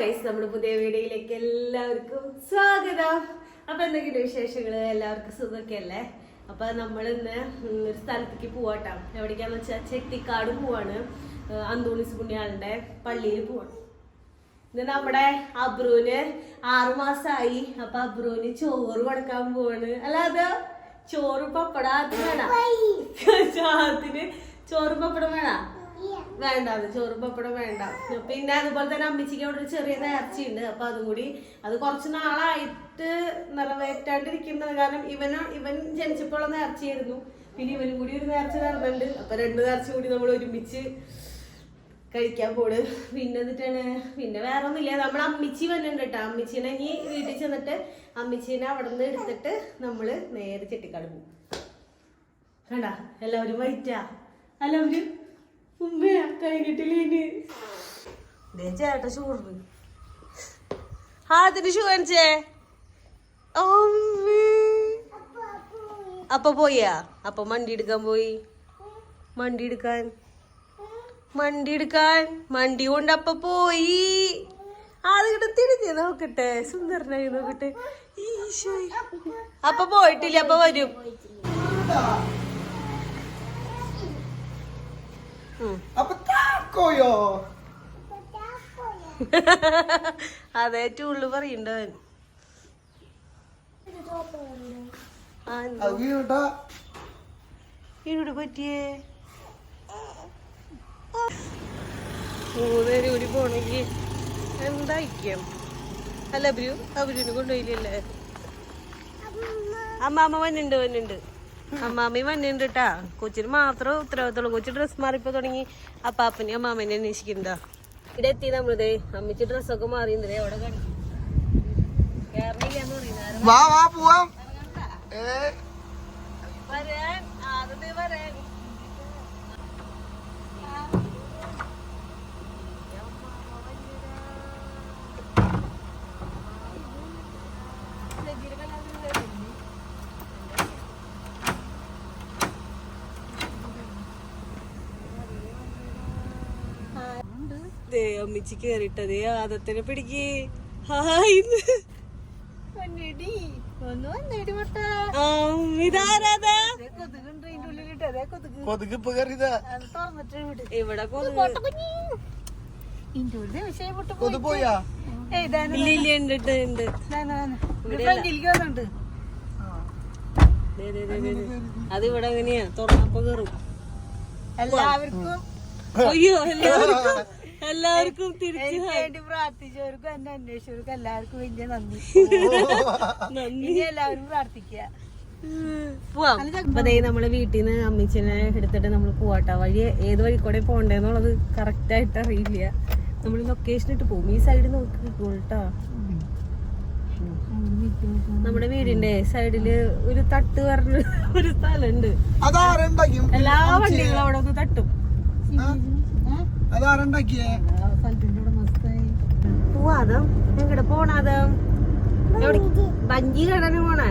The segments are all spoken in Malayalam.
ഗൈസ് നമ്മുടെ പുതിയ വീഡിയോയിലേക്ക് എല്ലാവർക്കും സ്വാഗതം. അപ്പൊ എന്തെങ്കിലും വിശേഷങ്ങൾ? എല്ലാവർക്കും സുഖമൊക്കെ അല്ലേ അപ്പൊ നമ്മൾ ഇന്ന് ഒരു സ്ഥലത്തേക്ക് പോവാട്ടോ. എവിടേക്കാന്ന് വെച്ചാൽ ചെട്ടിക്കാട് പോവാണ്. അന്തോണിസ് പുണ്യാളുടെ പള്ളിയിൽ പോവാണ്. ഇന്ന് നമ്മുടെ അബ്രൂന് ആറുമാസമായി അപ്പൊ അബ്രൂന് ചോറ് കൊടുക്കാൻ പോവാണ്. അല്ലാതെ ചോറ് പപ്പട അത് വേണം? അതിന് ചോറ് പപ്പടം വേണം? വേണ്ട അത് ചോറ് പപ്പടം വേണ്ട. പിന്നെ അതുപോലെ തന്നെ അമ്മച്ചിക്ക് അവിടെ ഒരു ചെറിയ നേർച്ചയുണ്ട്. അപ്പൊ അതും കൂടി അത് കുറച്ച് നാളായിട്ട് നിറവേറ്റാണ്ടിരിക്കുന്നത് കാരണം ഇവന് ഇവൻ ജനിച്ചപ്പോഴുള്ള നേർച്ചയായിരുന്നു. പിന്നെ ഇവനും കൂടി ഒരു നേർച്ച നടന്നുണ്ട് അപ്പൊ രണ്ട് നേർച്ച കൂടി നമ്മൾ ഒരുമിച്ച് കഴിക്കാൻ പോണ്. പിന്നെ എന്നിട്ടാണ് പിന്നെ വേറെ ഒന്നുമില്ല നമ്മൾ അമ്മിച്ചി വന്നിട്ടുണ്ട് കേട്ടോ. അമ്മിച്ചീനെ ഇനി വീട്ടിൽ ചെന്നിട്ട് അമ്മിച്ചീനെ അവിടെ നിന്ന് എടുത്തിട്ട് നമ്മൾ നേരെ ചെട്ടിക്കാട് പോകും കണ്ട? എല്ലാവരും വൈറ്റാ? എല്ലാവരും? അപ്പൊ പോയാ? അപ്പൊ മണ്ടി എടുക്കാൻ പോയി. മണ്ടി എടുക്കാൻ. മണ്ടി എടുക്കാൻ. മണ്ടി കൊണ്ട് അപ്പൊ പോയി. ആളുകിട്ട് തിരിഞ്ഞ് നോക്കട്ടെ. സുന്ദരനായി നോക്കട്ടെ. അപ്പൊ പോയിട്ടില്ല അപ്പൊ വരും. അപ്പൊ താക്കോയോ? അതെ ഉള്ളു പറയണ്ടവൻ ഇവിടെ പറ്റിയേ? മൂന്നേരം കൂടി പോണെങ്കിൽ എന്തായിരിക്കും അല്ല അബരു അബരുവിനെ അമ്മ അമ്മ വന്നുണ്ട് വന്നുണ്ട്. അമ്മാമ്മയും വന്നിട്ടാ കേട്ടാ കൊച്ചിന് മാത്രം ഉത്തരവാദിത്തമുള്ളൂ. കൊച്ചു ഡ്രസ് മാറിപ്പോ തുടങ്ങി. അപ്പാപ്പനെ അമ്മാമ്മനെ അന്വേഷിക്കണ്ടാ ഇവിടെ എത്തി നമ്മളിതേ. അമ്മിച്ച് ഡ്രസ്സൊക്കെ മാറിയതേ അവിടെ കാണിക്കും വാ വാ പോവാം. വരാൻ ആദ്യത്തെ വരാൻ. ദേ അമ്മിച്ചി കേറിട്ടതേ ആദത്തിനെ പിടിക്ക്. ഹായ്. കൊതുക് ഇപ്പൊ കയറിയതാ ഇവിടെ. കൊതു പോയാ? ഇല്ല ഉണ്ട് ഉണ്ട്. അത് ഇവിടെ എങ്ങനെയാ തുറന്നപ്പോ കേറും. എല്ലാവർക്കും. അയ്യോ എല്ലാവർക്കും. എല്ലാവർക്കും തിരിച്ചു വേണ്ടി പ്രാർത്ഥിച്ചവർക്കും എന്നെ അന്വേഷിച്ചവർക്കും എല്ലാവർക്കും വലിയ നന്ദി. നന്ദി. എല്ലാവരും പ്രാർത്ഥിക്കുക. പോവാം. അപ്പൊ ദേ നമ്മൾ വീട്ടിൽ നിന്ന് അമ്മച്ചിനെ എടുത്തിട്ട് നമ്മൾ പോവാട്ടോ. വഴി ഏത് വഴി കൂടെ പോണ്ടെന്നുള്ളത് കറക്റ്റ് ആയിട്ട് അറിയില്ല. നമ്മൾ ലൊക്കേഷൻ ഇട്ട് പോകും ഈ സൈഡ് നോക്കി കേട്ടോ നമ്മുടെ വീടിന്റെ സൈഡിൽ ഒരു തട്ട് പറഞ്ഞ ഒരു സ്ഥലമുണ്ട്. ഉണ്ട് എല്ലാ വണ്ടികളും അവിടെ തട്ടും. അതാരുണ്ടാക്കിയേ? പോവാതം. എങ്ങടെ പോണാതം? ബഞ്ചി കടന് പോണേ.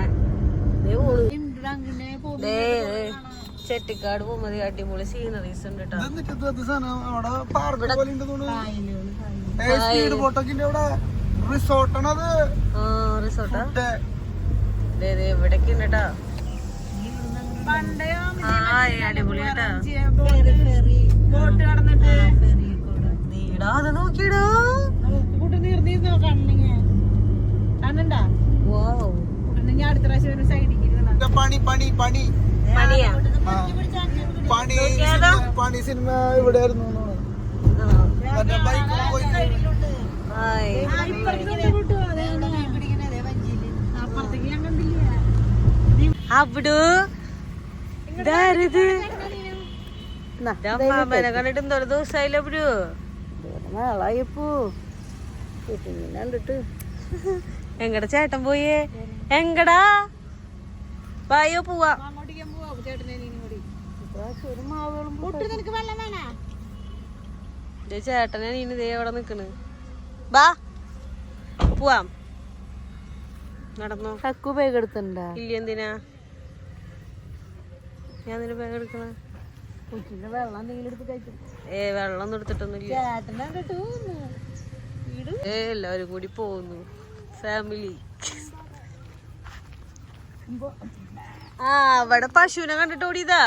ചെട്ടിക്കാട് പോകുമ്പോ അടിപൊളി സീനറീസ് ഉണ്ട് ഇവിടേക്ക് ഉണ്ട് കേട്ടോ പണ്ടേ ഹായ് അടിപൊളി കേട്ടാ ബോട്ട് കടന്നിട്ട്. നീടാ അത് നോക്കിയിടാ. കൂട്ടി നീർന്നിരുന്നോ കണ്ണിങ്ങ. കണ്ണണ്ടാ? വാവ്. ഞാൻ അടുത്ത പ്രാവശ്യം ഒരു സൈഡിലേക്ക് പണി പണി പണി. പണി പണി സിനിമ ഇവിടെ ആയിരുന്നു ആ. മറ്റേ ബൈക്കിൽ പോയി ഹായ് അപ്പുറത്തേക്ക് ഞാൻ കണ്ടില്ല അവിടു ഇതാരത് അമ്മാമനെ കണ്ടിട്ട് എന്തോരം ദിവസമായില്ല അവിടു നാളായപ്പോ. കണ്ടിട്ട്. എങ്ങടാ ചേട്ടൻ പോയേ? എങ്കടാ വായോ പോവാ. ചേട്ടനെ നീനും കൂടി ഒരു മാവുകളും പൊട്ട് നിനക്ക് വെള്ളം വേണേ? ദേ ചേട്ടനെ നീ ഇതേ അവിടെ നിക്കണ്. ബാ പോവാം. നടന്നോ. ചക്കു ബാഗ് എടുത്തിണ്ടാ ഇല്ല എന്തിനാ? ഞാൻ നിന്റെ ബാഗ് എടുക്കണ? കൊച്ചിന്റെ വെള്ളം എന്തെങ്കിലും എടുത്ത് കഴിക്കും. ഏ വെള്ളം ഒന്നും എടുത്തിട്ടൊന്നുമില്ല ഏ, എല്ലാവരും കൂടി പോകുന്നു ഫാമിലി ആ അവിടെ പശുവിനെ കണ്ടിട്ട് ഓടിയതാ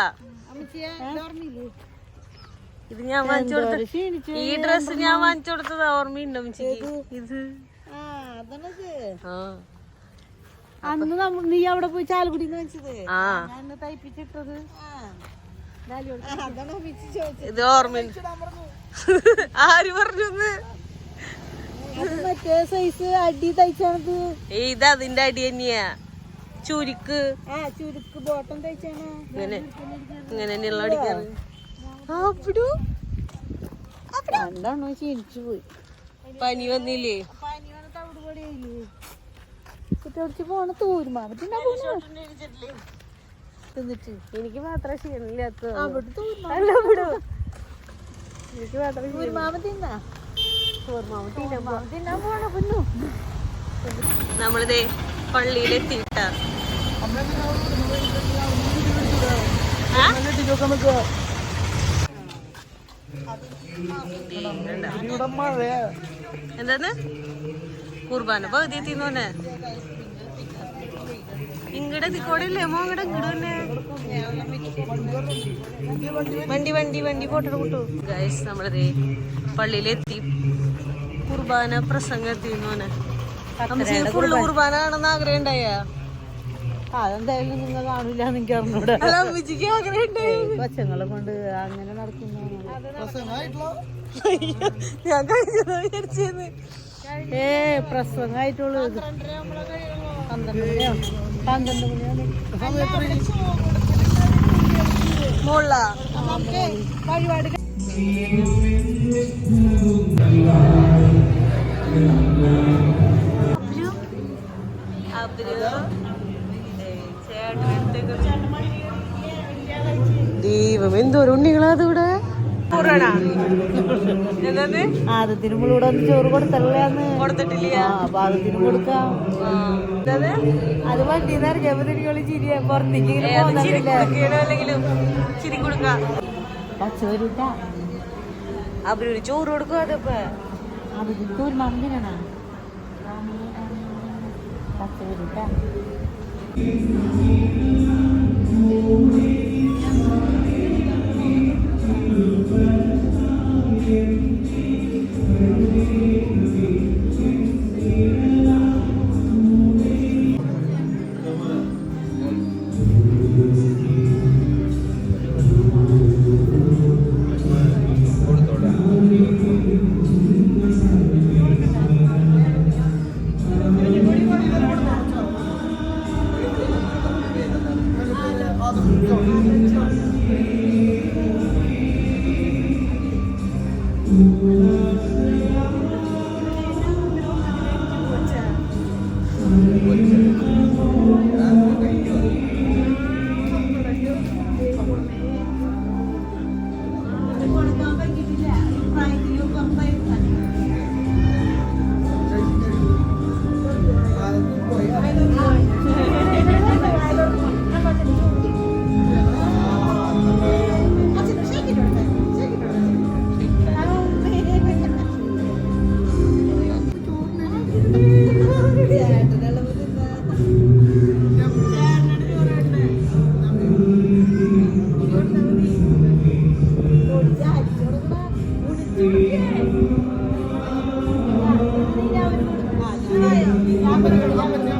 ഇത് ഞാൻ വാങ്ങിച്ചു കൊടുത്ത. ഈ ഡ്രസ് ഞാൻ വാങ്ങിച്ചു കൊടുത്തതാ ഓർമ്മയുണ്ടോ? ഇത്. അന്ന് നീ അവിടെ പോയി ചാലുകുടി തയ്പ്പിച്ചിട്ടത്. ഇത് ഓർമ്മയുണ്ട് ആര് പറഞ്ഞു മറ്റേ സൈസ് അടി തയ്ച്ചാണത് ഇത് അതിന്റെ അടി തന്നെയാ. ചുരുക്ക്. ആ ചുരുക്ക് ബോട്ടം തയ്ച്ചാണ് ഇങ്ങനെ ഇങ്ങനെ തന്നെയുള്ള അടിക്കാറ്. അവിടു? ചിരിച്ചു പോയി. പനി വന്നില്ലേ? പനി വന്നിട്ട് അവിടെ പോണ തൂരുമാവത്തിനാ തിന്നിട്ട്. എനിക്ക് മാത്രം ക്ഷീണില്ലാത്ത എനിക്ക് തിന്നാ? തിന്നാൻ പോണ കുഞ്ഞു? നമ്മളിതേ പള്ളിയിലെത്തിയിട്ട എന്താണ് കുർബാന പകുതി എത്തിന്നോനെ ഇങ്ങടെ തിക്കോടില്ലേ മോ ഇങ്ങടെ ഇങ്ങട് തന്നെ വണ്ടി വണ്ടി വണ്ടി പോട്ടെ കൂട്ടു ഗൈസ് നമ്മളിതേ പള്ളിയിലെത്തി. കുർബാന പ്രസംഗം എത്തിന്നോനെ അമ്മച്ചി ഫുള്ള് കുർബാന കാണുന്ന ആഗ്രഹം ഉണ്ടായ? അതെന്തായാലും നിങ്ങൾ കാണില്ല എനിക്ക് അറിഞ്ഞൂടെ കൊച്ചങ്ങളെ കൊണ്ട് അങ്ങനെ നടക്കുന്നു. ഞാൻ കഴിഞ്ഞതാ വിചാരിച്ചേന്ന്. ഏ പ്രസംഗമായിട്ടുള്ളൂ ഇത്. പന്ത്രണ്ട് ദൈവം എന്തോ ഉണ്ണികളാ അത് ഇവിടെ എന്നത് ആദ്യത്തിന് നമ്മളിവിടെ ഒന്ന് ചോറ് കൊടുത്തല്ലേ അന്ന് കൊടുത്തിട്ടില്ല അപ്പൊ ആദ്യത്തിന് കൊടുക്കാം. അത് വണ്ടിന്ന് ഇറങ്ങിയപ്പോ തിരികളി ചിരിയ. പുറത്തേക്ക് ചിരി കൊടുക്കാം കൊടുക്കണോ അല്ലെങ്കിലും ചിരി കൊടുക്ക. പച്ച വരൂട്ടാ അവരൊരു ചോറ് കൊടുക്കും അതിപ്പോ. അതിന് ഒരു തിന്നണ. പച്ച ஆயிரத்தி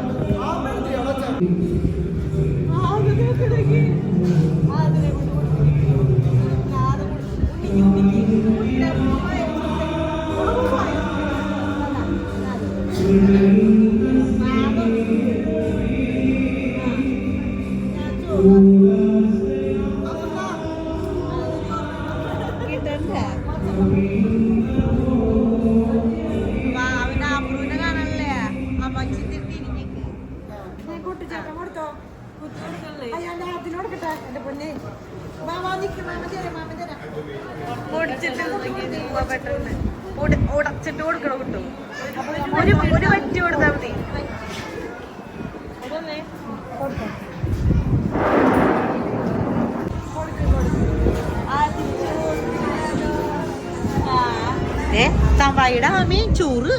ഏ സവായിയുടെ ആമി ചോറ്.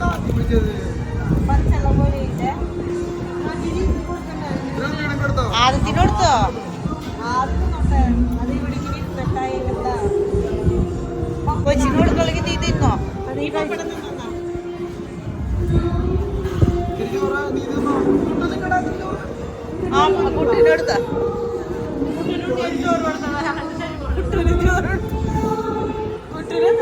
താത്തി പിടിച്ചത് ഇതെന്താണ് എടുത്തോ ആദ്യത്തിന് കൊടുത്തോ? കൊച്ചിന് കൊടുക്കണമെങ്കിൽ നീ തിന്നോ. ആ കുട്ടീനെ ആ മൂന്നുണ്ണികൾക്ക് ചോറ് കൊടുത്തോ. ബാക്കി ചോറ്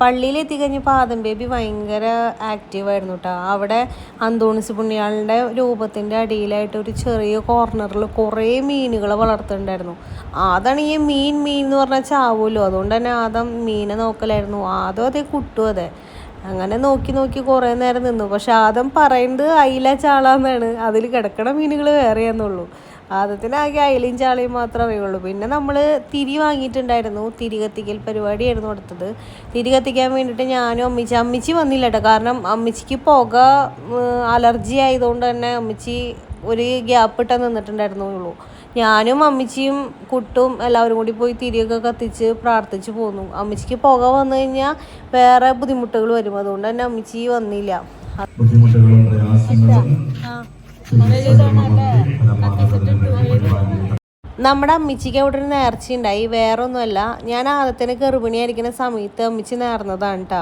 പള്ളിയിൽ എത്തിക്കഴിഞ്ഞ പാദം ബേബി ഭയങ്കര ആക്റ്റീവായിരുന്നു കേട്ടോ അവിടെ അന്തോണിസ് പുണ്യാളിന്റെ രൂപത്തിന്റെ അടിയിലായിട്ട് ഒരു ചെറിയ കോർണറിൽ കുറേ മീനുകളെ വളർത്തുന്നുണ്ടായിരുന്നു. ആദാണെങ്കിൽ മീൻ മീൻ എന്ന് പറഞ്ഞാൽ ചാവുമല്ലോ അതുകൊണ്ട് തന്നെ ആദം മീനെ നോക്കലായിരുന്നു. ആദം അതേ കുട്ടും അതെ. അങ്ങനെ നോക്കി നോക്കി കുറേ നേരം നിന്നു. പക്ഷെ ആദം പറയുന്നത് അയില ചാളാന്നാണ്. അതിൽ കിടക്കണ മീനുകൾ വേറെയാന്നുള്ളൂ. ആദത്തിന് അയലിയും ചാളിയും മാത്രമേ ഉള്ളൂ. പിന്നെ നമ്മൾ തിരി വാങ്ങിയിട്ടുണ്ടായിരുന്നു. തിരി കത്തിക്കൽ പരിപാടിയായിരുന്നു അടുത്തത്. തിരി കത്തിക്കാൻ വേണ്ടിയിട്ട് ഞാനും അമ്മിച്ചി അമ്മിച്ചി വന്നില്ല കേട്ടോ. കാരണം അമ്മിച്ചിക്ക് പുക അലർജി ആയതുകൊണ്ട് തന്നെ അമ്മിച്ചി ഒരു ഗ്യാപ്പ് ഇട്ടാൽ നിന്നിട്ടുണ്ടായിരുന്നുള്ളൂ. ഞാനും അമ്മച്ചിയും കുട്ടും എല്ലാവരും കൂടി പോയി തിരിയൊക്കെ കത്തിച്ച് പ്രാർത്ഥിച്ച് പോന്നു. അമ്മച്ചിക്ക് പുക വന്നു കഴിഞ്ഞാൽ വേറെ ബുദ്ധിമുട്ടുകൾ വരും. അതുകൊണ്ട് തന്നെ അമ്മച്ചി വന്നില്ല. 我爷爷奶奶。നമ്മുടെ അമ്മച്ചിക്ക് അവിടെ ഒരു നേർച്ച ഉണ്ടായി. വേറെ ഒന്നുമല്ല ഞാൻ ആദ്യത്തിന് ഗർഭിണിയായിരിക്കുന്ന സമയത്ത് അമ്മച്ചി നേർന്നതാണ് കേട്ടോ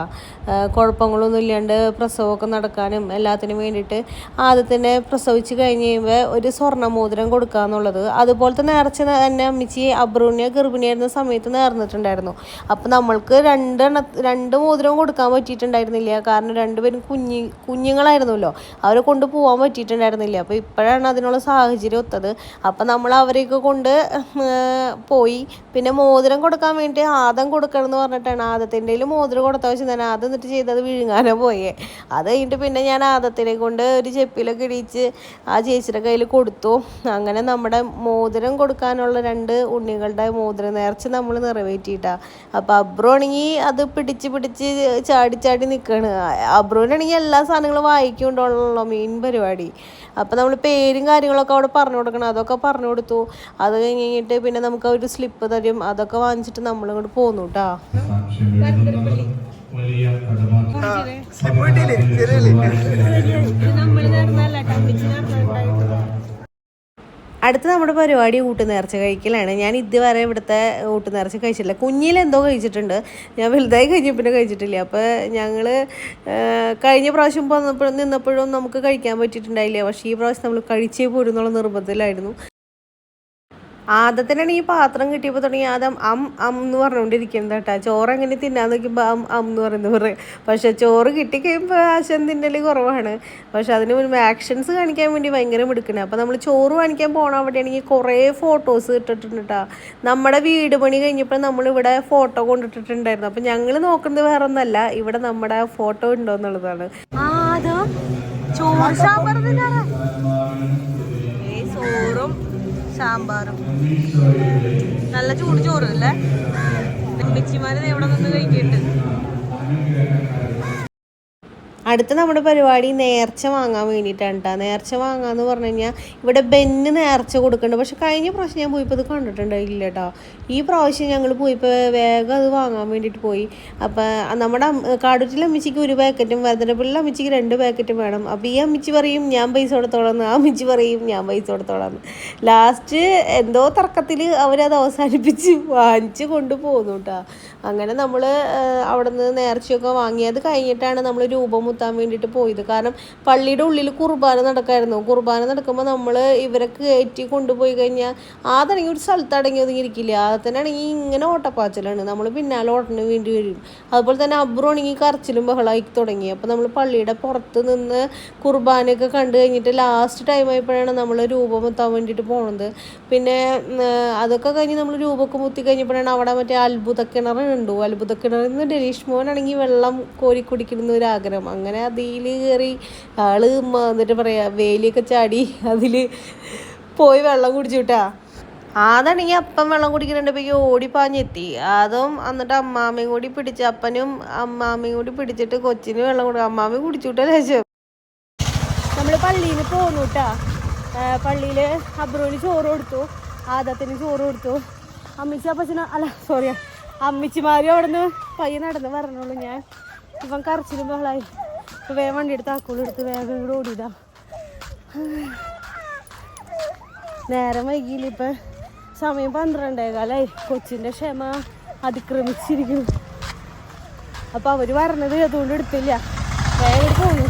കുഴപ്പങ്ങളൊന്നും ഇല്ലാണ്ട് പ്രസവമൊക്കെ നടക്കാനും എല്ലാത്തിനും വേണ്ടിയിട്ട് ആദ്യത്തിന് പ്രസവിച്ച് കഴിഞ്ഞ് കഴിയുമ്പോൾ ഒരു സ്വർണമോതിരം കൊടുക്കുക എന്നുള്ളത്. അതുപോലത്തെ നേർച്ച തന്നെ അമ്മച്ചി അബ്രൂണിയ ഗർഭിണിയായിരുന്ന സമയത്ത് നേർന്നിട്ടുണ്ടായിരുന്നു. അപ്പോൾ നമ്മൾക്ക് രണ്ടെണ്ണ രണ്ട് മോതിരം കൊടുക്കാൻ പറ്റിയിട്ടുണ്ടായിരുന്നില്ല. കാരണം രണ്ടുപേരും കുഞ്ഞി കുഞ്ഞുങ്ങളായിരുന്നല്ലോ. അവരെ കൊണ്ട് പോകാൻ പറ്റിയിട്ടുണ്ടായിരുന്നില്ല. അപ്പോൾ ഇപ്പോഴാണ് അതിനുള്ള സാഹചര്യം ഒത്തത്. അപ്പോൾ നമ്മൾ അവരെയൊക്കെ കൊണ്ട് പോയി. പിന്നെ മോതിരം കൊടുക്കാൻ വേണ്ടി ആദം കൊടുക്കണം എന്ന് പറഞ്ഞിട്ടാണ് ആദത്തിന്റെ മോതിരം കൊടുത്ത വെച്ച് ഞാൻ ആദം എന്നിട്ട് ചെയ്തത് വിഴുങ്ങാനോ പോയേ. അത് കഴിഞ്ഞിട്ട് പിന്നെ ഞാൻ ആദത്തിനെ കൊണ്ട് ഒരു ചെപ്പിലൊക്കെ ഇടിച്ച് ആ ചേച്ചിയുടെ കയ്യിൽ കൊടുത്തു. അങ്ങനെ നമ്മുടെ മോതിരം കൊടുക്കാനുള്ള രണ്ട് ഉണ്ണികളുടെ മോതിരം നേർച്ച നമ്മൾ നിറവേറ്റിയിട്ടാ. അപ്പോൾ അബ്രുവാണെങ്കിൽ അത് പിടിച്ച് പിടിച്ച് ചാടി ചാടി നിൽക്കുകയാണ് അബ്രുവിനാണെങ്കിൽ എല്ലാ സാധനങ്ങളും വായിക്കൊണ്ടുള്ളൂ മെയിൻ പരിപാടി. അപ്പോൾ നമ്മൾ പേരും കാര്യങ്ങളൊക്കെ അവിടെ പറഞ്ഞു കൊടുക്കണം. അതൊക്കെ പറഞ്ഞു കൊടുത്തു. അത് കഴിഞ്ഞിട്ട് പിന്നെ നമുക്ക് ഒരു സ്ലിപ്പ് തരും. അതൊക്കെ വാങ്ങിച്ചിട്ട് നമ്മൾ ഇങ്ങോട്ട് പോന്നു കേട്ടാ അടുത്ത നമ്മുടെ പരിപാടി ഊട്ടുനേർച്ച കഴിക്കലാണ്. ഞാൻ ഇതുവരെ ഇവിടുത്തെ ഊട്ടുനേർച്ച കഴിച്ചിട്ടില്ല. കുഞ്ഞിൽ എന്തോ കഴിച്ചിട്ടുണ്ട്. ഞാൻ വലുതായി കഴിഞ്ഞ പിന്നെ കഴിച്ചിട്ടില്ല. അപ്പോൾ ഞങ്ങൾ കഴിഞ്ഞ പ്രാവശ്യം വന്നപ്പോഴും നിന്നപ്പോഴും നമുക്ക് കഴിക്കാൻ പറ്റിയിട്ടുണ്ടായില്ല. പക്ഷേ ഈ പ്രാവശ്യം നമ്മൾ കഴിച്ചേ പോരുന്നുള്ള നിർബന്ധത്തിലായിരുന്നു. ആദത്തിനാണ് ഈ പാത്രം കിട്ടിയപ്പോൾ തുടങ്ങി ആദം അം അം എന്ന് പറഞ്ഞുകൊണ്ടിരിക്കുന്നത് കേട്ടോ. ചോറ് എങ്ങനെ തിന്നാൻ നോക്കിയപ്പോൾ അം അം എന്ന് പറയുന്നത് പറയും പക്ഷെ ചോറ് കിട്ടിക്കഴിയുമ്പോൾ ആശം തിന്നൽ കുറവാണ്. പക്ഷെ അതിന് മുൻപ് ആക്ഷൻസ് കാണിക്കാൻ വേണ്ടി ഭയങ്കര മിടുക്കണേ അപ്പോൾ നമ്മൾ ചോറ് കാണിക്കാൻ പോകണം അവിടെയാണെങ്കിൽ കുറേ ഫോട്ടോസ് ഇട്ടിട്ടുണ്ട് കേട്ടോ. നമ്മുടെ വീട് പണി കഴിഞ്ഞപ്പോൾ നമ്മളിവിടെ ഫോട്ടോ കൊണ്ടിട്ടിട്ടുണ്ടായിരുന്നു. അപ്പോൾ ഞങ്ങൾ നോക്കുന്നത് വേറെ ഒന്നല്ല ഇവിടെ നമ്മുടെ ഫോട്ടോ ഉണ്ടോ എന്നുള്ളതാണ് സാമ്പാർ ചോറും സാമ്പാറും. നല്ല ചൂട് ചോറ് അല്ലേ? മിച്ചിമാര് എവിടെ നിന്ന് കഴിക്കുന്നുണ്ട് അടുത്ത നമ്മുടെ പരിപാടി നേർച്ച വാങ്ങാൻ വേണ്ടിയിട്ടാണ് കേട്ടോ നേർച്ച വാങ്ങാന്ന് പറഞ്ഞു കഴിഞ്ഞാൽ ഇവിടെ ബെന്ന് നേർച്ച കൊടുക്കുന്നുണ്ട് പക്ഷെ കഴിഞ്ഞ പ്രാവശ്യം ഞാൻ പോയപ്പോൾ ഇത് കണ്ടിട്ടുണ്ടായില്ല കേട്ടോ ഈ പ്രാവശ്യം ഞങ്ങൾ പോയിപ്പോൾ വേഗം അത് വാങ്ങാൻ വേണ്ടിയിട്ട് പോയി. അപ്പം നമ്മുടെ കാടുറ്റിലെ അമ്മച്ചിക്ക് ഒരു പാക്കറ്റും വരദനപ്പിള്ള അമ്മച്ചിക്ക് രണ്ട് പാക്കറ്റും വേണം. അപ്പോൾ ഈ അമ്മിച്ചി പറയും ഞാൻ പൈസ കൊടുത്തോളാം ആ അമ്മിച്ചി പറയും ഞാൻ പൈസ കൊടുത്തോളാം ലാസ്റ്റ് എന്തോ തർക്കത്തിൽ അവരത് അവസാനിപ്പിച്ച് വാങ്ങിച്ച് കൊണ്ടുപോകുന്നു കേട്ടോ അങ്ങനെ നമ്മൾ അവിടെ നിന്ന് നേർച്ചയൊക്കെ വാങ്ങി. അത് കഴിഞ്ഞിട്ടാണ് നമ്മൾ രൂപം മുത്താൻ വേണ്ടിയിട്ട് പോയത്. കാരണം പള്ളിയുടെ ഉള്ളിൽ കുർബാന നടക്കായിരുന്നു. കുർബാന നടക്കുമ്പോൾ നമ്മൾ ഇവരെ കയറ്റി കൊണ്ടുപോയി കഴിഞ്ഞാൽ ആദ്യമാണെങ്കിൽ ഒരു സ്ഥലത്ത് അടങ്ങി ഒതുങ്ങിയിരിക്കില്ല? ആദ്യത്തിനാണെങ്കിൽ ഇങ്ങനെ ഓട്ടപ്പാച്ചിലാണ്. നമ്മൾ പിന്നാലെ ഓടണ വേണ്ടി വരും. അതുപോലെ തന്നെ അബ്രു ആണെങ്കിൽ കരച്ചിലും ബഹളമായി തുടങ്ങി. അപ്പോൾ നമ്മൾ പള്ളിയുടെ പുറത്ത് നിന്ന് കുർബാനയൊക്കെ കണ്ടു കഴിഞ്ഞിട്ട് ലാസ്റ്റ് ടൈം ആയപ്പോഴാണ് നമ്മൾ രൂപം മുത്താൻ വേണ്ടിയിട്ട് പോണത്. പിന്നെ അതൊക്കെ കഴിഞ്ഞ് നമ്മൾ രൂപമൊക്കെ മുത്തി കഴിഞ്ഞപ്പോഴാണ് അവിടെ മറ്റേ അത്ഭുത കിണറുണ്ടോ അത്ഭുത കിണറിൽ നിന്ന് ഡെലീഷ് മോനാണെങ്കിൽ വെള്ളം കോരി കുടിക്കണം ഒരു ആഗ്രഹം അങ്ങനെ അതിൽ കയറി ആൾ എന്നിട്ട് പറയാ വേലിയൊക്കെ ചാടി അതിൽ പോയി വെള്ളം കുടിച്ചു കിട്ടാ അതാണെങ്കിൽ അപ്പം വെള്ളം കുടിക്കുന്നുണ്ടപ്പോഴേക്കും ഓടിപ്പാഞ്ഞെത്തി. അതും എന്നിട്ട് അമ്മാമ്മയും കൂടി പിടിച്ച് അപ്പനും അമ്മാമ്മയും കൂടി പിടിച്ചിട്ട് കൊച്ചിന് വെള്ളം കൊടുക്കും. അമ്മാമ്മ കുടിച്ചുവിട്ട ലേശം. നമ്മൾ പള്ളിയിൽ പോന്നു കേട്ടാ പള്ളിയിൽ അബ്രോന് ചോറ് കൊടുത്തു. ആദത്തിന് ചോറ് കൊടുത്തു. അമ്മച്ചി അപ്പച്ചന് അല്ല സോറി അമ്മിച്ചിമാരും അവിടെ നിന്ന് പയ്യെ നടന്ന് പറഞ്ഞോളൂ ഞാൻ. ഇവൻ കറച്ചിലും ബഹളായി. ഇപ്പം വേഗം വണ്ടി എടുത്ത് ആക്കോളെടുത്ത് വേഗം കൂടെ ഓടിയതാ. നേരം വൈകിയില്ല ഇപ്പം. സമയം പന്ത്രണ്ടേകാലായി. കൊച്ചിന്റെ ക്ഷമ അതിക്രമിച്ചിരിക്കുന്നു. അപ്പം അവർ പറഞ്ഞത് അതുകൊണ്ട് എടുത്തില്ല. വേഗം പോന്നു.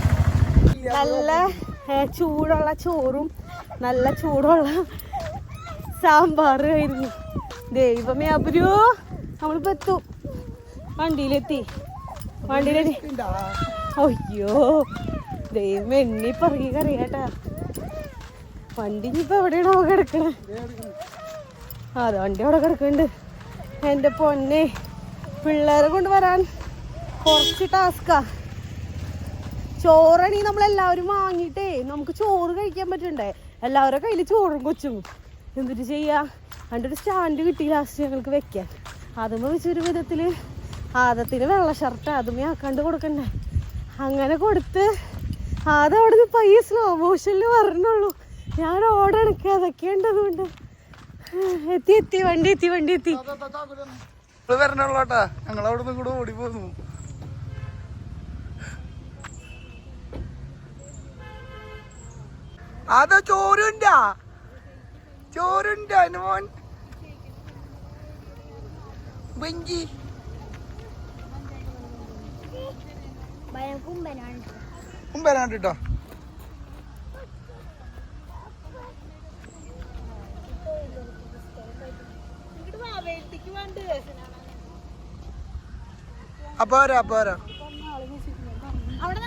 നല്ല ചൂടുള്ള ചോറും നല്ല ചൂടുള്ള സാമ്പാറും ആയിരുന്നു. ദൈവമേ അബുരു. നമ്മളിപ്പോ എത്തും. വണ്ടിയിലെത്തി. വണ്ടിയിലെത്തി. അയ്യോ ദൈവം എണ്ണി പറക്കി കറിയാട്ടാ വണ്ടി ഇനിയിപ്പോ എവിടെയാണോ കിടക്കണേ? അതെ വണ്ടി അവിടെ കിടക്കുന്നുണ്ട്. എന്റെ പൊന്നെ പിള്ളേരെ കൊണ്ട് വരാൻ കുറച്ച് ടാസ്കാ ചോറാണെങ്കിൽ നമ്മളെല്ലാവരും വാങ്ങിയിട്ടേ നമുക്ക് ചോറ് കഴിക്കാൻ പറ്റണ്ടേ? എല്ലാവരുടെ കയ്യിൽ ചോറും കൊച്ചും. എന്നിട്ട് ചെയ്യാ? അതിന്റെ ഒരു സ്റ്റാൻഡ് കിട്ടി ലാസ്റ്റ് ഞങ്ങൾക്ക് വെക്കാൻ. അതുമ്മ വെച്ചൊരു വിധത്തിൽ ആദത്തിന് വെള്ള ഷർട്ട് അതുമേ ആക്കാണ്ട് കൊടുക്കണ്ടേ. അങ്ങനെ കൊടുത്ത് ആദ്യം അവിടെ നിന്ന് പയ്യെ സ്ലോ മോഷനിൽ പറഞ്ഞുള്ളൂ ഞാൻ ഓടണക്ക് അതൊക്കെ ഉണ്ടതുകൊണ്ട് എത്തി എത്തി വണ്ടി എത്തി വണ്ടി എത്തി. വരണുള്ളട്ടാ ഞങ്ങൾ അവിടെ നിന്ന് കൂടെ ഓടി പോന്നു അതാ ചോറുണ്ടാ. ചോറുണ്ടാ മോൻ. ബെഞ്ചി കുമ്പനാണ്ട് കേട്ടോ അപ്പൊ വരാ അപ്പൊ വരാ അവിടെ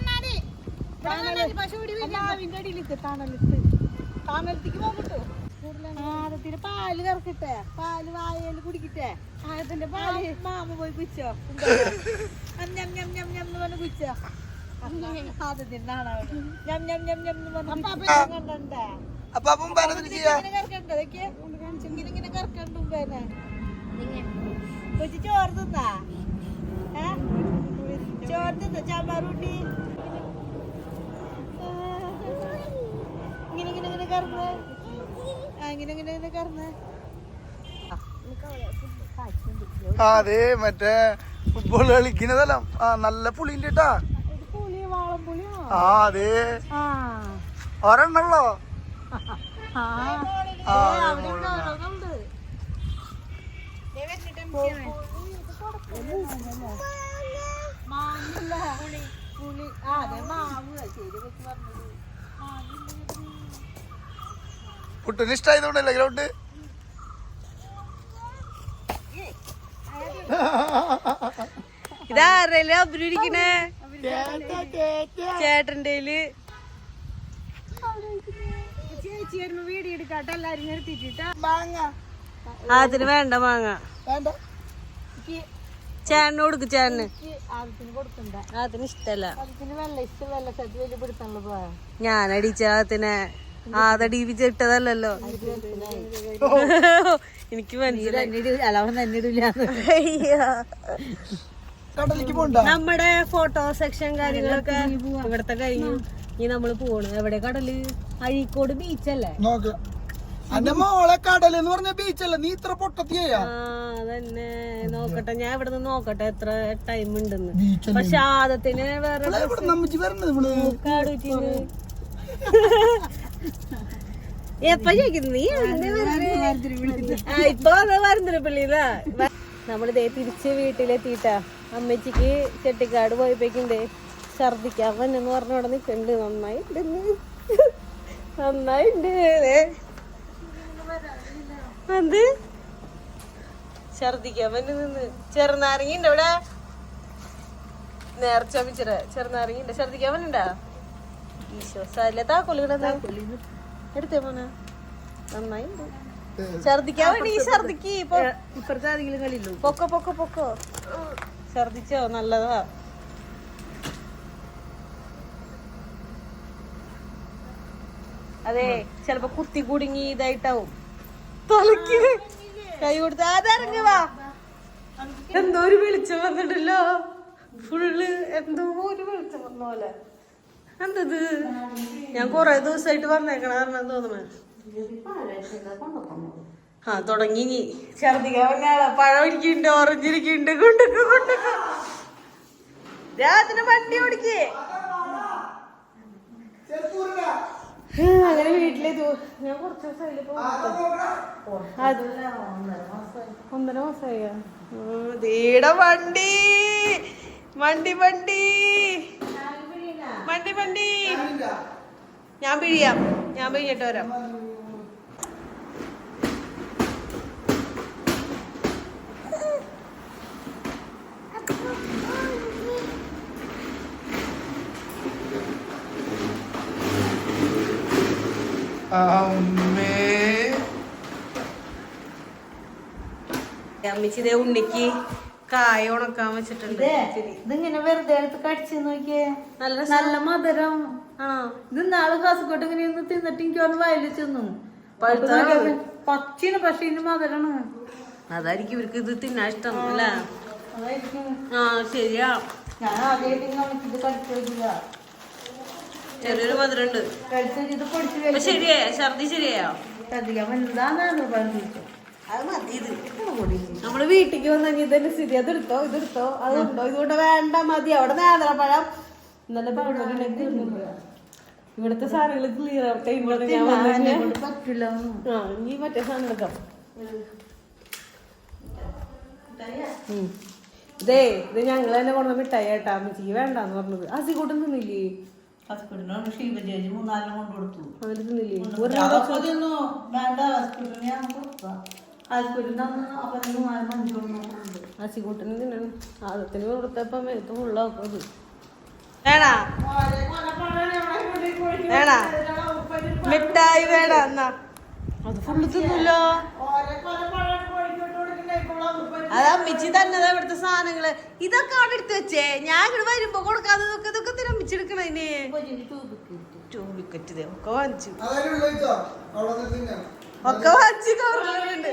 പശു അടിയിലിട്ട് തണലിട്ട് തണലത്തേക്ക് പോകട്ടോ. ആദത്തിന്റെ പാൽ കറക്കിട്ടെ. പാൽ വായൽ കുടിക്കട്ടെ. ആദത്തിന്റെ പാൽ മാമ പോയി കുച്ചോ ഞം ഞം ഞം ഞം എന്ന് പറഞ്ഞ് കുച്ചോ ആദത്തിന്റെ ആളാണ് ഞം ഞം ഞം ഞം എന്ന് പറഞ്ഞ് കണ്ടേ അപ്പൊ. അപ്പം ഇങ്ങനെ കറക്കണ്ട? ഇതൊക്കെ? ഇങ്ങനെ ഇങ്ങനെ കറക്കണ്ട മുമ്പേനെ കൊച്ചു ചോറ് തിന്നാ? ഏ? ചോറ് തിന്ന? ചാമ്പാറൂട്ടി ഇങ്ങനെ ഇങ്ങനെ ഇങ്ങനെ ആ ഇങ്ങനെ ഇങ്ങനെ ഇങ്ങനെ കറന്ന് ആ അതെ മറ്റേ ഫുട്ബോൾ കളിക്കുന്നതല്ലോ. ആ നല്ല പുളിന്റെ ട്ടാ പുളി വാളം ആ അതെ. ഒരെണ്ണല്ലോ ആ. ആ അവിടെ ഉണ്ട്, ഓരോന്നുണ്ട്. മാങ്ങില്ല. പുളി ആ അതെ മാവ് ശരി കൊച്ചു പറഞ്ഞത്. കുട്ടിന് ഇഷ്ടമായതുകൊണ്ടല്ലേ ഗ്രൗണ്ട്? ഇതാരല്ലേ അഭിനയിക്കണേ ചേട്ടന്റെ അതിന് വേണ്ട മാങ്ങ. വേണ്ട. ചേട്ടന് കൊടുക്കും ചേട്ടന്. അതിന് ഇഷ്ടല്ല. ആദ്യത്തിന് ഞാൻ അടിച്ച അതിനെ ആദടിപ്പിച്ചിട്ടതല്ലല്ലോ എനിക്ക് മനസ്സിലായി. നമ്മുടെ ഫോട്ടോ സെക്ഷൻ കാര്യങ്ങളൊക്കെ ഇവിടത്തെ കഴിഞ്ഞു. ഇനി നമ്മൾ പോണു. എവിടെ കടൽ? അഴീക്കോട് ബീച്ചല്ലേ നോക്ക്. അന്റെ മോളെ കടൽ എന്ന് പറഞ്ഞ ബീച്ചല്ല നീ ഇത്ര പൊട്ടത്തിയാ? ആ അതന്നെ. നോക്കട്ടെ. ഞാൻ ഇവിടെ നിന്ന് നോക്കട്ടെ എത്ര ടൈം ഉണ്ടെന്ന്. പക്ഷെ ആദത്തിന് വേറെ എപ്പ നമ്മളിതേ തിരിച്ച് വീട്ടിലെത്തിയിട്ടാ. അമ്മച്ചിക്ക് ചെട്ടിക്കാട് പോയപ്പോഴേക്കുണ്ടേ ഛർദിക്കാൻ വന്നെന്ന് പറഞ്ഞ അവിടെ നിൽക്കുന്നുണ്ട് നന്നായിട്ടുണ്ട് നന്നായിട്ടുണ്ട് ദേ. എന്ത്? ഛർദിക്കാൻ വന്നു നിന്ന് ചെറുനാരങ്ങ ഇവിടെ? നേർച്ച ചെറുനാരങ്ങിണ്ട് ഛർദിക്കാൻ വന്നുണ്ടാ? ഈശോ സാരില്ല താക്കോൽ കിടന്ന എടുത്തേ മോനെ. നന്നായി ഛർദിക്കാൻ വേണ്ടി ഛർദിക്ക് ഇപ്പൊ ഇപ്പുറത്തെ ആരെങ്കിലും കളിയില്ലു പൊക്കോ പൊക്കോ പൊക്കോ. ഛർദിച്ചോ? നല്ലതാ. അതെ ചെലപ്പോ കുത്തി കുടുങ്ങി ഇതായിട്ടാവും. തലക്ക് കൈ കൊടുത്ത് അതിറങ്ങി വാ. എന്തോ ഒരു വെളിച്ചം വന്നിട്ടല്ലോ. ഫുള്ള് എന്തോ ഒരു വെളിച്ചം വന്ന പോലെ. എന്തത്? ഞാൻ കൊറേ ദിവസമായിട്ട് വന്നേക്കണ കാരണം തോന്നണേ ആ തുടങ്ങി ഇനി. ഛർദിക്കാൻ പറഞ്ഞാളെ പഴം ഇരിക്കുന്നുണ്ട് ഓറഞ്ച് ഇരിക്കുന്നുണ്ട് കൊണ്ടൊക്കെ കൊണ്ടൊക്കെ രാത്രി വണ്ടി ഓടിക്കേ അങ്ങനെ വീട്ടിലെ ഞാൻ കുറച്ച് ദിവസമായില്ല ഒന്നര മാസമായി ദേട വണ്ടി. വണ്ടി വണ്ടി. വണ്ടി. ഞാൻ പിഴിയാം. ഞാൻ പിഴിഞ്ഞിട്ട് വരാം. അമ്മച്ചിതേ ഉണ്ണിക്ക് കായ ഉണക്കാൻ വെച്ചിട്ടുണ്ട്. ഇതിങ്ങനെ വെറുതെ എടുത്ത് കടിച്ചു നോക്കിയേ. നല്ല നല്ല മധുരം. ആ. ഇത് നാളെ കാസർഗോട്ട് ഇങ്ങനെ ഒന്ന് തിന്നിട്ട് എനിക്ക് ഒന്ന് വയലിൽ ചെന്നു? പച്ചിന് പക്ഷെ ഇതിന് മധുരമാണ് അതായിരിക്കും ഇവർക്ക് ഇത് തിന്നാൻ ഇഷ്ടം അല്ലേ? ആ ശരിയാ. ഞാൻ ആദ്യമായിട്ട് നമുക്കിത് കടിച്ചു നോക്കില്ല ചെറിയൊരു മധുരമുണ്ട്. ഇത് ശരിയാ ഛർദി ശരിയായോ? കത്തിക്കാൻ എന്താണെന്ന് പറഞ്ഞു ഇത് നമ്മൾ വീട്ടിക്ക് വന്ന ഇതന്നെ സ്ഥിതി. അതെടുത്തോ ഇതെടുത്തോ. അതുണ്ടോ ഇതുകൊണ്ട് വേണ്ട മതി. അവിടെ നേന്ത്രപ്പഴം. പഴമുണ്ടെങ്കിൽ ഇവിടുത്തെ സാധനങ്ങൾ ക്ലിയർ ആവട്ടെ ഇങ്ങോട്ട് ഞാൻ പറ്റില്ല ആ ഇനി മറ്റേ സാധനം എടുക്കാം. ഇതേ ഇത് ഞങ്ങൾ തന്നെ കൊണ്ടുവന്ന മിഠായി ഏട്ടാ അമ്മച്ചി വേണ്ടാന്ന് പറഞ്ഞത്. അസിക്കൂട്ടം തിന്നില്ലേ? കൊണ്ടു തിന്നില്ലേ? അസിക്കൂട്ടന് തിന്നണം ആദത്തിന് കൊടുത്തപ്പോ മേത്ത് ഫുള്ളാക്കും വേണാ? വേണാ? മിഠായി വേണ എന്നാ. അത് ഫുള്ള് തിന്നല്ലോ അത് അമ്മിച്ചി തന്നതാ ഇവിടുത്തെ സാധനങ്ങൾ. ഇതൊക്കെ അവിടെ എടുത്ത് വെച്ചേ. ഞാൻ ഇവിടെ വരുമ്പോ കൊടുക്കാതെ ഇതൊക്കെ ഇതൊക്കെ തന്നെ അമ്മിച്ചി എടുക്കണതിന് ട്യൂബിക്കറ്റ് ഒക്കെ വാങ്ങിച്ചു. ഒക്കെ വാച്ചി കവറിലുണ്ട്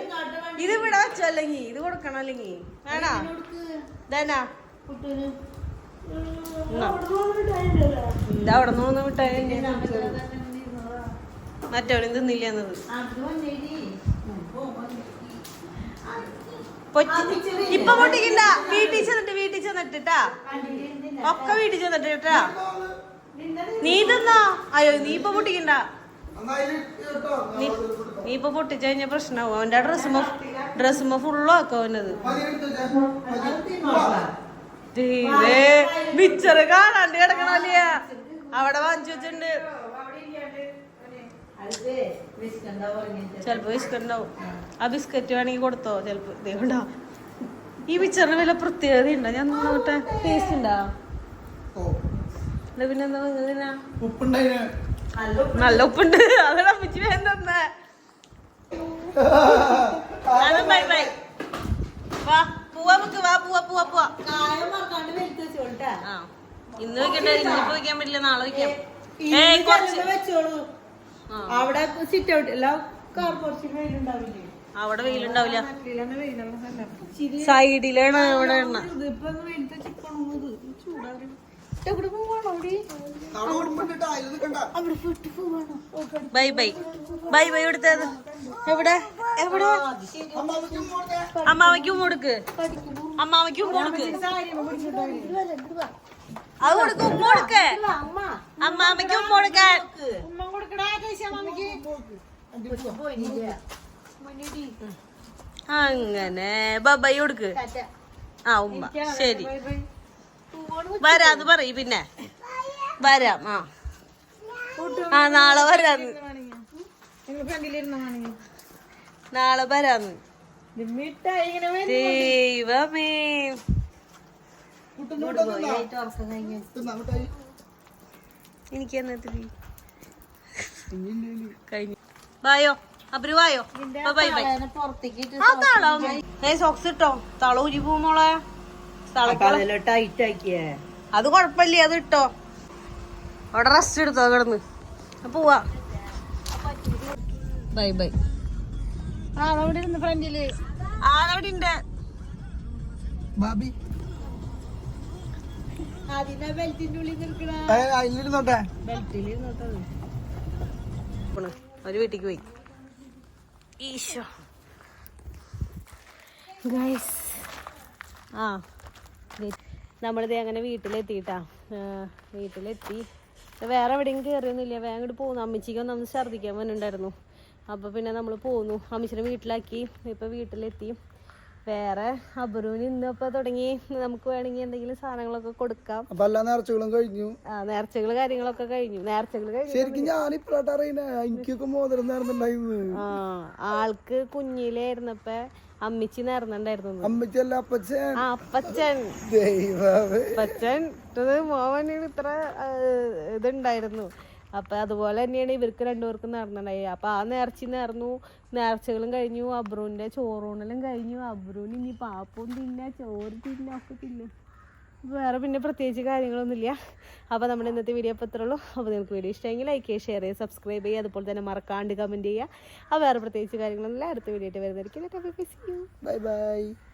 ഇത് ഇവിടെ വെച്ചോ ഇത് കൊടുക്കണം അല്ലെങ്കിൽ വേണാ? ഇതേനാ ഇതാ അവിടെ നിന്ന് വന്ന മിഠായി മറ്റവനും തിന്നില്ല എന്നത്. ഇപ്പൊ പൊട്ടിക്കണ്ട. വീട്ടിൽ ചെന്നിട്ട് വീട്ടിൽ ചെന്നിട്ടാ ഒക്കെ വീട്ടിൽ ചെന്നിട്ട് കേട്ടാ നീ തിന്നോ? അയ്യോ നീ ഇപ്പൊ പൊട്ടിക്കണ്ട. നീ ഇപ്പൊ പൊട്ടിച്ചു കഴിഞ്ഞ പ്രശ്നമാവും അവന്റെ ഡ്രസ്സുമ്പോ ഡ്രസ്സുമ ഫുള്ളോ ആക്കും അവനത്. കാണാണ്ട് കിടക്കണല്ലേ അവിടെ വാങ്ങിച്ചു വെച്ചിട്ടുണ്ട്. ചെലപ്പോ ബിസ്ക്കറ്റ് ആ ബിസ്ക്കറ്റ് വേണമെങ്കിൽ കൊടുത്തോ ചെലപ്പോ. ഈ മിച്ചറിന് വല്ല പ്രത്യേകത ഉണ്ടോ? ഞാൻ നോക്കട്ടെ. ടേസ്റ്റ് ഉണ്ടാ? പിന്നെ എന്താ നല്ല ഉപ്പുണ്ട് അതെടാ വേണ്ട ബൈ ബൈ. വാ പൂവാ മുക്ക് വാ പൂവാ പൂവാ പൂവാ. ഇന്ന് വെക്കണ്ട ഇന്നിപ്പോ വെക്കാൻ പറ്റില്ല നാളെ വെക്കാം. ഏയ് കുറച്ച് വെച്ചോളൂ. അവിടെ സിറ്റ് ഔട്ട് എല്ലാം വെയിലുണ്ടാവില്ലേ? അവിടെ വെയിലുണ്ടാവില്ല. സൈഡിലാണ് ഇവിടെ എണ്ണ. Bye bye. ബൈ ബൈ എടുത്തത്? എവിടെ? എവിടെ? അമ്മാവയ്ക്കും കൊടുക്ക് അമ്മാവയ്ക്കും കൊടുക്ക് അത് കൊടുക്ക് ഉമ്മ കൊടുക്ക്. അമ്മ. അമ്മാമയ്ക്ക് ഉമ്മ കൊടുക്കാൻ അങ്ങനെ. ബൈ കൊടുക്ക്. ആ ഉമ്മ. ശരി. വരാന്ന് പറയും പിന്നെ. വരാം ആ. ആ നാളെ വരാന്ന് നാളെ വരാന്ന് ദൈവമേ. എനിക്ക് കഴിഞ്ഞു. വായോ? അബ്രു വായോ? Bye bye. സോക്സ് ഇട്ടോ? തള ഉരി ആക്കിയേ അത് കൊഴപ്പില്ല അത് ഇട്ടോ. അവിടെ റെസ്റ്റ് എടുത്തോ കിടന്ന്. പോവാ. Bye bye. ആളവിടെ ഇരുന്ന് ഫ്രണ്ടിൽ ആളവിടെ ഉണ്ട്. ബാബി. ഒരു വീട്ടിക്ക് പോയി. ഈശോ. ഗൈസ്. ആ. നമ്മളിത് അങ്ങനെ വീട്ടിലെത്തിയിട്ടാ. വീട്ടിലെത്തി. വേറെ എവിടെയും കയറിയൊന്നുമില്ല വേഗം ഇങ്ങോട്ട് പോകുന്നു അമ്മച്ചിക്ക് ഒന്ന് ഛർദ്ദിക്കാൻ വന്നിട്ടുണ്ടായിരുന്നു. അപ്പോൾ പിന്നെ നമ്മൾ പോന്നു. അമ്മച്ചിനെ വീട്ടിലാക്കി. ഇപ്പം വീട്ടിലെത്തി. വേറെ അബുരുവിന് ഇന്നിപ്പോൾ തുടങ്ങി. നമുക്ക് വേണമെങ്കിൽ എന്തെങ്കിലും സാധനങ്ങളൊക്കെ കൊടുക്കാം. അപ്പൊ എല്ലാ നേർച്ചകളും കഴിഞ്ഞു? ആ നേർച്ചകൾ കാര്യങ്ങളൊക്കെ കഴിഞ്ഞു. നേർച്ചകൾ കഴിഞ്ഞു. ശരിക്കും അറിയണേ. എനിക്കൊക്കെ മോതിരം നേർന്നുണ്ടായിരുന്നു ആ ആൾക്ക് കുഞ്ഞിലായിരുന്നപ്പോ അമ്മിച്ചി നേർന്നുണ്ടായിരുന്നു അമ്മിച്ചല്ല അപ്പച്ചൻ. അപ്പച്ചൻ. അപ്പച്ചൻ ഇത് മോവനിൽ ഇത്ര ഇതുണ്ടായിരുന്നു. അപ്പൊ അതുപോലെ തന്നെയാണ് ഇവർക്ക് രണ്ടുപേർക്കും നേർന്നുണ്ടായി അപ്പൊ ആ നേർച്ച നേർന്നു. നേർച്ചകളും കഴിഞ്ഞു. അബ്രൂന്റെ ചോറൂണലും കഴിഞ്ഞു. അബ്രുവിന് ഇനി പാപ്പൊന്നും തിന്ന ചോറ് തിന്ന ഒക്കെ തിന്നു. വേറെ പിന്നെ പ്രത്യേകിച്ച് കാര്യങ്ങളൊന്നുമില്ല. അപ്പോൾ നമ്മുടെ ഇന്നത്തെ വീഡിയോ അപ്പോൾ ഇത്രയുള്ളൂ. അപ്പോൾ നിങ്ങൾക്ക് വീഡിയോ ഇഷ്ടമെങ്കിൽ ലൈക്ക് ചെയ്യുക ഷെയർ ചെയ്യുക സബ്സ്ക്രൈബ് ചെയ്യുക. അതുപോലെ തന്നെ മറക്കാണ്ട് കമന്റ് ചെയ്യുക. അപ്പോൾ വേറെ പ്രത്യേകിച്ച് കാര്യങ്ങളൊന്നുമില്ല. അടുത്ത വീഡിയോ ആയിട്ട് വരുന്നതായിരിക്കും. Bye bye